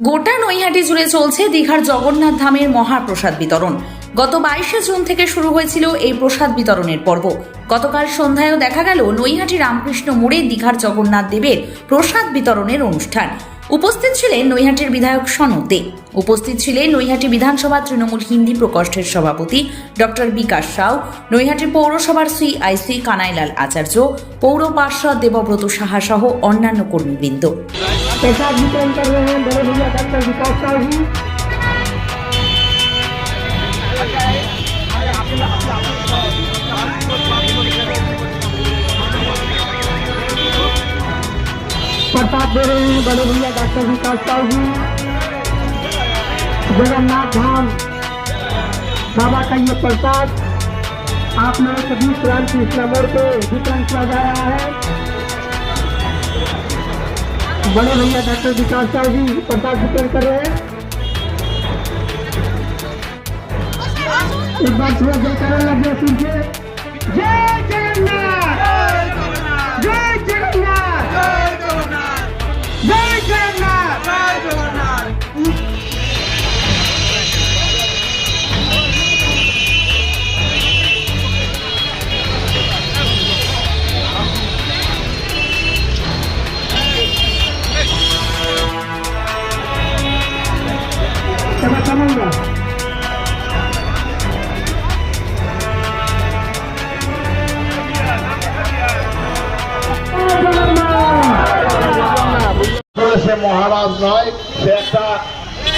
গোটা নৈহাটি জুড়ে চলছে দীঘার জগন্নাথ ধামের মহাপ্রসাদ বিতরণ। গত বাইশে জুন থেকে শুরু হয়েছিল এই প্রসাদ বিতরণের পর্ব। গতকাল সন্ধ্যায়ও দেখা গেল নৈহাটি রামকৃষ্ণ মোড়ে দীঘার জগন্নাথ দেবের প্রসাদ বিতরণের অনুষ্ঠান। উপস্থিত ছিলেন নৈহাটির বিধায়ক সনদ দে। উপস্থিত ছিলেন নৈহাটি বিধানসভা তৃণমূল হিন্দি প্রকোষ্ঠের সভাপতি ডক্টর বিকাশ সাউ নৈহাটি পৌরসভার সিআইসি কানাইলাল আচার্য, পৌর পার্ষদ দেবব্রত সাহা সহ অন্যান্য কর্মীবৃন্দ। प्रसाद वितरण कर रहे हैं, बड़े भैया डॉक्टर विकास साहू प्रसाद दे रहे हैं, बड़े भैया डॉक्टर विकास साहू जगन्नाथ धाम, बाबा का ये प्रसाद। आप मेरे सभी प्रांत कृष्णा मोड़ पे वितरण किया जा रहा है। बड़े भैया डॉक्टर विकास साहू जी प्रसाद वितरण कर रहे हैं। एक बार थोड़ा जयकारा लग गया सुन जय जगन्नाथ সে মহারাজ নয়, সে একটা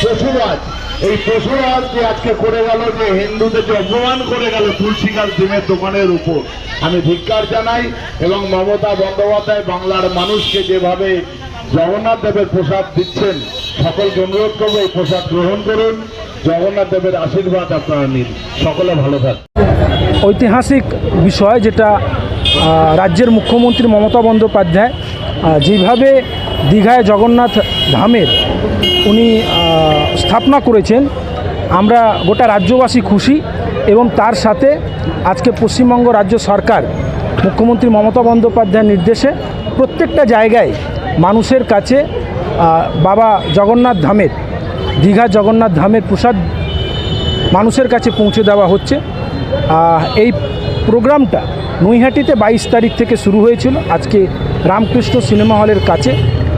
পশুরাজ। এই পশুরাজ যে আজকে করে গেল যে হিন্দুদের যে অপমান করে গেল তুলসী গাছ ডিমের দোকানের উপর। আমি ধিক্কার জানাই এবং মমতা বন্দ্যোপাধ্যায় বাংলার মানুষকে যেভাবে জগন্নাথ দেবের প্রসাদ দিচ্ছেন, সকলকে অনুরোধ করব এই প্রসাদ গ্রহণ করুন। জগন্নাথ দেবের আশীর্বাদ আপনারা নিন। সকলে ভালো থাকুন ঐতিহাসিক বিষয় যেটা রাজ্যের মুখ্যমন্ত্রী মমতা বন্দ্যোপাধ্যায় যেভাবে দীঘায় জগন্নাথ ধামের উনি স্থাপনা করেছেন। আমরা গোটা রাজ্যবাসী খুশি এবং তার সাথে আজকে পশ্চিমবঙ্গ রাজ্য সরকার, মুখ্যমন্ত্রী মমতা বন্দ্যোপাধ্যায়ের নির্দেশে প্রত্যেকটা জায়গায় মানুষের কাছে বাবা জগন্নাথ ধামের, দীঘা জগন্নাথ ধামের প্রসাদ মানুষের কাছে পৌঁছে দেওয়া হচ্ছে। এই প্রোগ্রামটা নৈহাটিতে বাইশ তারিখ থেকে শুরু হয়েছিল। আজকে রামকৃষ্ণ সিনেমা হলের কাছে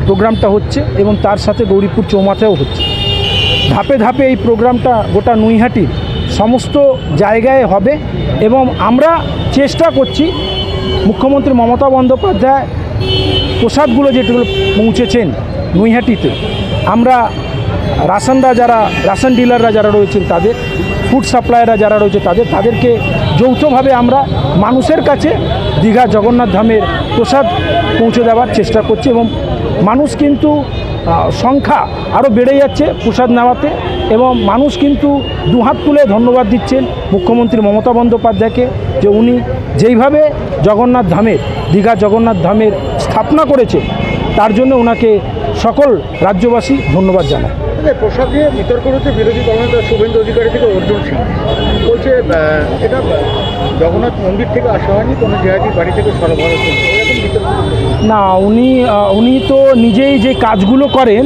প্রোগ্রামটা হচ্ছে এবং তার সাথে গৌরীপুর চৌমাথায়ও হচ্ছে। ধাপে ধাপে এই প্রোগ্রামটা গোটা নৈহাটির সমস্ত জায়গায় হবে এবং আমরা চেষ্টা করছি মুখ্যমন্ত্রী মমতা বন্দ্যোপাধ্যায় প্রসাদগুলো যেগুলো পৌঁছেছেন নৈহাটিতে। আমরা রাশনরা যারা, রাশন ডিলাররা যারা রয়েছেন তাদের, ফুড সাপ্লায়াররা যারা রয়েছে তাদের, তাদেরকে যৌথভাবে আমরা মানুষের কাছে দীঘা জগন্নাথ ধামের প্রসাদ পৌঁছে দেওয়ার চেষ্টা করছি এবং মানুষ কিন্তু সংখ্যা আরও বেড়ে যাচ্ছে প্রসাদ নেওয়াতে এবং মানুষ কিন্তু দুহাত তুলে ধন্যবাদ দিচ্ছেন মুখ্যমন্ত্রী মমতা বন্দ্যোপাধ্যায়কে যে উনি যেইভাবে জগন্নাথ ধামের, দীঘা জগন্নাথ ধামের স্থাপনা করেছে, তার জন্য ওনাকে সকল রাজ্যবাসী ধন্যবাদ জানায়। প্রসাদ দিয়ে বিতর্ক হচ্ছে বিরোধী দলনেতা শুভেন্দু অধিকারী থেকে অর্জুন সিং। বলছে এটা জগন্নাথ মন্দির থেকে আসা হয়নি, কোনো জায়গায় বাড়ি থেকে সরবরাহ না, উনি উনি তো নিজেই যে কাজগুলো করেন,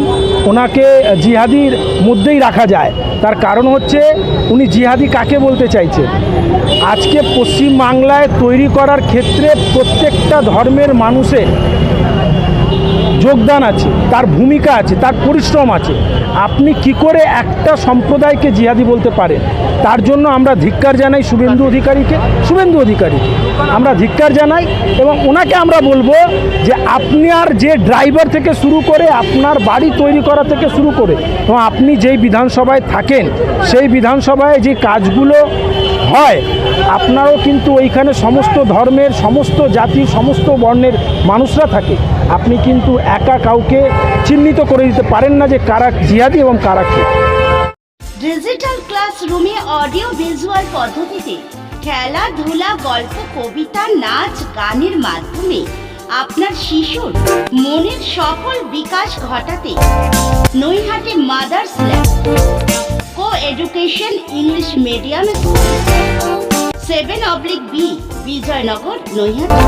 ওনাকে জিহাদির মধ্যেই রাখা যায়। তার কারণ হচ্ছে, উনি জিহাদি কাকে বলতে চাইছে? আজকে পশ্চিম বাংলায় তৈরি করার ক্ষেত্রে প্রত্যেকটা ধর্মের মানুষের যোগদান আছে, তার ভূমিকা আছে, তার পরিশ্রম আছে। আপনি কি করে একটা সম্প্রদায়কে জিহাদি বলতে পারেন? তার জন্য আমরা ধিক্কার জানাই শুভেন্দু অধিকারীকে শুভেন্দু অধিকারীকে। আমরা ধিক্কার জানাই এবং ওনাকে আমরা বলব যে আপনার যে ড্রাইভার থেকে শুরু করে আপনার বাড়ি তৈরি করা থেকে শুরু করে এবং আপনি যেই বিধানসভায় থাকেন, সেই বিধানসভায় যে কাজগুলো হয়, আপনারও কিন্তু ওইখানে সমস্ত ধর্মের, সমস্ত জাতি সমস্ত বর্ণের মানুষরা থাকে। আপনি কিন্তু একা কাউকে চিহ্নিত করে দিতে পারেন না যে কারা জিহাদি এবং কারা কি। ডিজিটাল ক্লাসরুমে অডিও ভিজুয়াল পদ্ধতিতে খেলাধুলা গল্প, কবিতা, নাচ, গানের মাধ্যমে আপনার শিশুর মনের সফল বিকাশ ঘটাতে Naihati mothers lab co education English medium school seven oblique B Bijoynagar, Naihati.